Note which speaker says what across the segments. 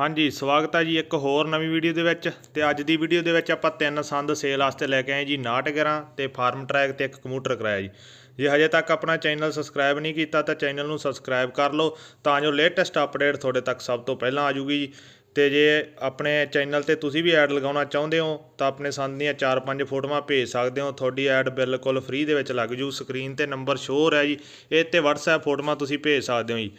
Speaker 1: ਹਾਂਜੀ, ਸਵਾਗਤ ਹੈ ਜੀ ਇੱਕ ਹੋਰ ਨਵੀਂ ਵੀਡੀਓ ਦੇ ਵਿੱਚ। ਤੇ ਅੱਜ ਦੀ ਵੀਡੀਓ ਦੇ ਵਿੱਚ ਆਪਾਂ ਤਿੰਨ ਸੰਦ ਸੇਲ ਵਾਸਤੇ ਲੈ ਕੇ ਆਏ ਜੀ 69 ਤੇ ਫਾਰਮ ਟਰੈਕ ਤੇ ਇੱਕ ਕੰਪਿਊਟਰ ਕਰਾਇਆ ਜੀ। ਜੇ ਹਜੇ ਤੱਕ ਆਪਣਾ ਚੈਨਲ ਸਬਸਕ੍ਰਾਈਬ ਨਹੀਂ ਕੀਤਾ ਤਾਂ ਚੈਨਲ ਨੂੰ ਸਬਸਕ੍ਰਾਈਬ ਕਰ ਲਓ, ਤਾਂ ਜੋ ਲੇਟੈਸਟ ਅਪਡੇਟ ਤੁਹਾਡੇ ਤੱਕ ਸਭ ਤੋਂ ਪਹਿਲਾਂ ਆ ਜੂਗੀ ਜੀ। ਤੇ ਜੇ ਆਪਣੇ ਚੈਨਲ ਤੇ ਤੁਸੀਂ ਵੀ ਐਡ ਲਗਾਉਣਾ ਚਾਹੁੰਦੇ ਹੋ, ਤਾਂ ਆਪਣੇ ਸੰਦ ਦੀਆਂ 4-5 ਫੋਟੋਆਂ ਭੇਜ ਸਕਦੇ ਹੋ। ਤੁਹਾਡੀ ਐਡ ਬਿਲਕੁਲ ਫ੍ਰੀ ਦੇ ਵਿੱਚ ਲੱਗ ਜੂ। ਸਕਰੀਨ ਤੇ ਨੰਬਰ ਸ਼ੋਅ ਹੋ ਰਿਹਾ ਜੀ। ਇਹ ਤੇ WhatsApp ਫੋਟੋਆਂ ਤੁਸੀਂ ਭੇਜ ਸਕਦੇ ਹੋ ਜੀ।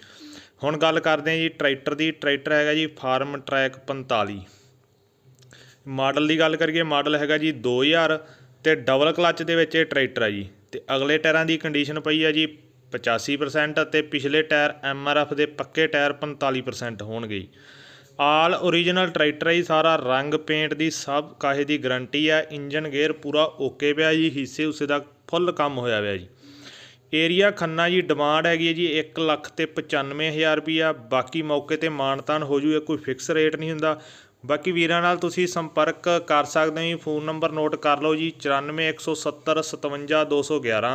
Speaker 1: ਹੁਣ ਗੱਲ ਕਰਦੇ ਹਾਂ ਜੀ ਟਰੈਕਟਰ ਦੀ, ਟਰੈਕਟਰ ਹੈਗਾ ਜੀ ਫਾਰਮ ਟਰੈਕ 45 ਮਾਡਲ ਦੀ ਗੱਲ ਕਰੀਏ, ਮਾਡਲ ਹੈਗਾ ਜੀ 2000 ਤੇ ਡਬਲ ਕਲੱਚ ਦੇ ਵਿੱਚ ਇਹ ਟਰੈਕਟਰ ਆ ਜੀ। ਤੇ ਅਗਲੇ ਟਾਇਰਾਂ ਦੀ ਕੰਡੀਸ਼ਨ ਪਈ ਆ ਜੀ 85% ਅਤੇ ਪਿਛਲੇ ਟਾਇਰ ਐਮਆਰਐਫ ਦੇ ਪੱਕੇ ਟਾਇਰ 45% ਹੋਣਗੇ ਜੀ। ਆਲ ਓਰੀਜਨਲ ਟਰੈਕਟਰ ਹੈ ਜੀ, ਸਾਰਾ ਰੰਗ ਪੇਂਟ ਦੀ ਸਭ ਕਾਹੇ ਦੀ ਗਾਰੰਟੀ ਹੈ ਇੰਜਨ ਗੇਅਰ ਪੂਰਾ ਓਕੇ ਪਿਆ ਜੀ ਹਿੱਸੇ ਉਸੇ ਦਾ ਫੁੱਲ ਕੰਮ ਹੋਇਆ ਪਿਆ ਜੀ। ਏਰੀਆ ਖੰਨਾ ਜੀ, ਡਿਮਾਂਡ ਹੈਗੀ ਹੈ ਜੀ 1 ਲੱਖ ਤੇ 95000 ਰੁਪਿਆ ਬਾਕੀ ਮੌਕੇ ਤੇ ਮਾਨਤਾਨ ਹੋ ਜੂ ਕੋਈ ਫਿਕਸ ਰੇਟ ਨਹੀਂ ਹੁੰਦਾ। ਬਾਕੀ ਵੀਰਾਂ ਨਾਲ ਤੁਸੀਂ ਸੰਪਰਕ ਕਰ ਸਕਦੇ ਹੋ ਜੀ, ਫੋਨ ਨੰਬਰ ਨੋਟ ਕਰ ਲਓ ਜੀ 9417 57211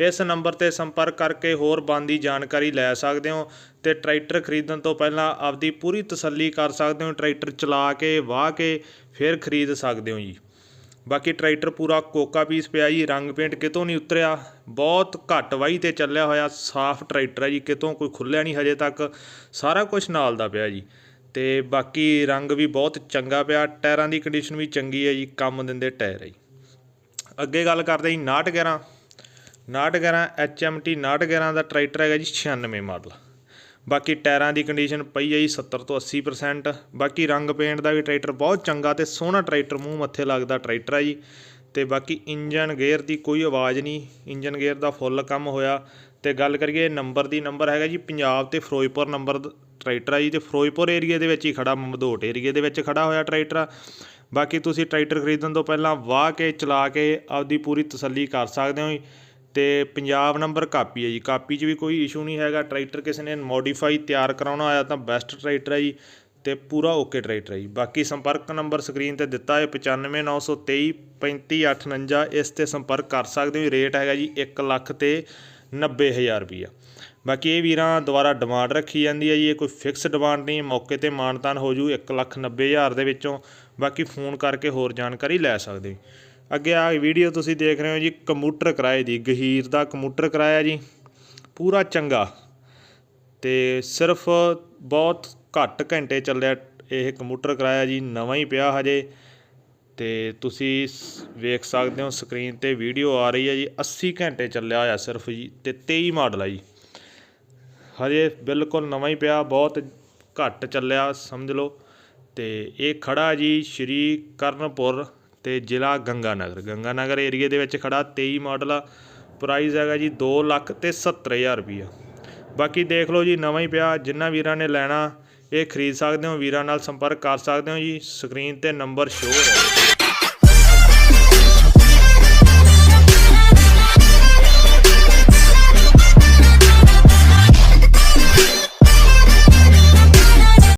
Speaker 1: ਇਸ ਨੰਬਰ ਤੇ ਸੰਪਰਕ ਕਰਕੇ ਹੋਰ ਬੰਦੀ ਜਾਣਕਾਰੀ ਲੈ ਸਕਦੇ ਹੋ ਤੇ ਟਰੈਕਟਰ ਖਰੀਦਣ ਤੋਂ ਪਹਿਲਾਂ ਆਪਦੀ ਪੂਰੀ ਤਸੱਲੀ ਕਰ ਸਕਦੇ ਹੋ, ਟਰੈਕਟਰ ਚਲਾ ਕੇ, ਵਾਹ ਕੇ, ਫਿਰ ਖਰੀਦ ਸਕਦੇ ਹੋ ਜੀ। ਬਾਕੀ ਟਰੈਕਟਰ ਪੂਰਾ ਕੋਕਾ ਪੀਸ ਪਿਆ ਜੀ, ਰੰਗ ਪੇਂਟ ਕਿਤੋਂ ਨਹੀਂ ਉਤਰਿਆ। ਬਹੁਤ ਘੱਟ ਵਾਈ ਤੇ ਚੱਲਿਆ ਹੋਇਆ, ਸਾਫ਼ ਟਰੈਕਟਰ ਹੈ ਜੀ, ਕਿਤੋਂ ਕੋਈ ਖੁੱਲਿਆ ਨਹੀਂ ਹਜੇ ਤੱਕ। ਸਾਰਾ ਕੁਝ ਨਾਲ ਦਾ ਪਿਆ ਜੀ। ਤੇ ਬਾਕੀ ਰੰਗ ਵੀ ਬਹੁਤ ਚੰਗਾ ਪਿਆ, ਟਾਇਰਾਂ ਦੀ ਕੰਡੀਸ਼ਨ ਵੀ ਚੰਗੀ ਹੈ ਜੀ, ਕੰਮ ਦਿੰਦੇ ਟਾਇਰ ਹੈ ਜੀ। ਅੱਗੇ ਗੱਲ ਕਰਦੇ ਜੀ 6911 6911 HMT 6911 ਦਾ ਟਰੈਕਟਰ ਹੈਗਾ ਜੀ 96 ਮਾਡਲ। ਬਾਕੀ ਟਾਇਰਾਂ ਦੀ ਕੰਡੀਸ਼ਨ ਪਈ ਹੈ ਜੀ 70 ਤੋਂ 80% ਬਾਕੀ ਰੰਗ ਪੇਂਟ ਦਾ ਵੀ ਟਰੈਕਟਰ ਬਹੁਤ ਚੰਗਾ ਤੇ ਸੋਹਣਾ ਟਰੈਕਟਰ ਮੂੰਹ ਮੱਥੇ ਲੱਗਦਾ ਟਰੈਕਟਰ ਹੈ ਜੀ। ਤੇ ਬਾਕੀ ਇੰਜਨ ਗੇਅਰ ਦੀ ਕੋਈ ਆਵਾਜ਼ ਨਹੀਂ ਇੰਜਨ ਗੇਅਰ ਦਾ ਫੁੱਲ ਕੰਮ ਹੋਇਆ। ਤੇ ਗੱਲ ਕਰੀਏ ਨੰਬਰ ਦੀ ਨੰਬਰ ਹੈਗਾ ਜੀ ਪੰਜਾਬ ਤੇ ਫਿਰੋਜ਼ਪੁਰ ਨੰਬਰ ਟਰੈਕਟਰ ਆ ਜੀ। ਤੇ ਫਿਰੋਜ਼ਪੁਰ ਏਰੀਆ ਦੇ ਵਿੱਚ ਹੀ ਖੜਾ ਮਧੋਟ ਏਰੀਆ ਦੇ ਵਿੱਚ ਖੜਾ ਹੋਇਆ ਟਰੈਕਟਰ ਆ। ਬਾਕੀ ਤੁਸੀਂ ਟਰੈਕਟਰ ਖਰੀਦਣ ਤੋਂ ਪਹਿਲਾਂ ਵਾਹ ਕੇ, ਚਲਾ ਕੇ ਆਪਦੀ ਪੂਰੀ ਤਸੱਲੀ ਕਰ ਸਕਦੇ ਹੋ ਜੀ। ਤੇ ਪੰਜਾਬ ਨੰਬਰ ਕਾਪੀ ਹੈ ਜੀ। ਕਾਪੀ 'ਚ ਵੀ ਕੋਈ ਇਸ਼ੂ ਨਹੀਂ ਹੈਗਾ। ਟਰੈਕਟਰ ਕਿਸੇ ਨੇ ਮੋਡੀਫਾਈ ਤਿਆਰ ਕਰਾਉਣਾ ਹੋਇਆ ਤਾਂ ਬੈਸਟ ਟਰੈਕਟਰ ਹੈ ਜੀ ਤੇ ਪੂਰਾ ਓਕੇ ਟਰੈਕਟਰ ਹੈ ਜੀ। ਬਾਕੀ ਸੰਪਰਕ ਨੰਬਰ ਸਕਰੀਨ ਤੇ ਦਿੱਤਾ ਹੈ 95923 35849 ਇਸ ਤੇ ਸੰਪਰਕ ਕਰ ਸਕਦੇ ਹੋ ਰੇਟ ਹੈਗਾ ਜੀ 1 ਲੱਖ ਤੇ 90000 ਰੁਪਈਆ। ਬਾਕੀ ਇਹ ਵੀਰਾਂ ਦੁਆਰਾ ਡਿਮਾਂਡ ਰੱਖੀ ਜਾਂਦੀ ਹੈ ਜੀ। ਇਹ ਕੋਈ ਫਿਕਸ ਡਿਮਾਂਡ ਨਹੀਂ, ਮੌਕੇ ਤੇ ਮਾਨਤਾਨ ਹੋ ਜੂ 1 ਲੱਖ 90000 ਦੇ ਵਿੱਚੋਂ। ਬਾਕੀ ਫੋਨ ਕਰਕੇ ਹੋਰ ਜਾਣਕਾਰੀ ਲੈ ਸਕਦੇ ਹੋ ਅੱਗੇ ਆ ਵੀਡੀਓ ਤੁਸੀਂ ਦੇਖ ਰਹੇ ਹੋ ਜੀ ਕੰਪਿਊਟਰ ਕਿਰਾਏ ਦੀ, ਗਹੀਰ ਦਾ ਕੰਪਿਊਟਰ ਕਿਰਾਇਆ ਜੀ। ਪੂਰਾ ਚੰਗਾ। ਤੇ ਸਿਰਫ ਬਹੁਤ ਘੱਟ ਘੰਟੇ ਚੱਲਿਆ ਇਹ ਕੰਪਿਊਟਰ ਕਿਰਾਇਆ ਜੀ, ਨਵਾਂ ਹੀ ਪਿਆ ਹਜੇ। ਤੇ ਤੁਸੀਂ ਸ- ਵੇਖ ਸਕਦੇ ਹੋ ਸਕਰੀਨ ਤੇ ਵੀਡੀਓ ਆ ਰਹੀ ਹੈ ਜੀ 80 ਘੰਟੇ ਚੱਲਿਆ ਹੋਇਆ ਸਿਰਫ ਜੀ, ਤੇ 23 ਮਾਡਲ ਹੈ ਜੀ। ਹਜੇ ਬਿਲਕੁਲ ਨਵਾਂ ਹੀ ਪਿਆ, ਬਹੁਤ ਘੱਟ ਚੱਲਿਆ, ਸਮਝ ਲਓ। ਤੇ ਇਹ ਖੜਾ ਜੀ, ਸ਼੍ਰੀ ਕਰਨਪੁਰ ਅਤੇ ਜ਼ਿਲ੍ਹਾ ਗੰਗਾਨਗਰ। ਗੰਗਾਨਗਰ ਏਰੀਏ ਦੇ ਵਿੱਚ ਖੜ੍ਹਾ ਤੇਈ ਮਾਡਲ ਆ। ਪ੍ਰਾਈਜ਼ ਹੈਗਾ ਜੀ ਦੋ ਲੱਖ ਅਤੇ ਸੱਤਰ ਹਜ਼ਾਰ ਰੁਪਈਆ। ਬਾਕੀ ਦੇਖ ਲਓ ਜੀ, ਨਵਾਂ ਹੀ ਪਿਆ। ਜਿਨ੍ਹਾਂ ਵੀਰਾਂ ਨੇ ਲੈਣਾ, ਇਹ ਖਰੀਦ ਸਕਦੇ ਹੋ। ਵੀਰਾਂ ਨਾਲ ਸੰਪਰਕ ਕਰ ਸਕਦੇ ਹੋ ਜੀ। ਸਕਰੀਨ ਤੇ ਨੰਬਰ ਸ਼ੋਅ ਹੋ ਰਿਹਾ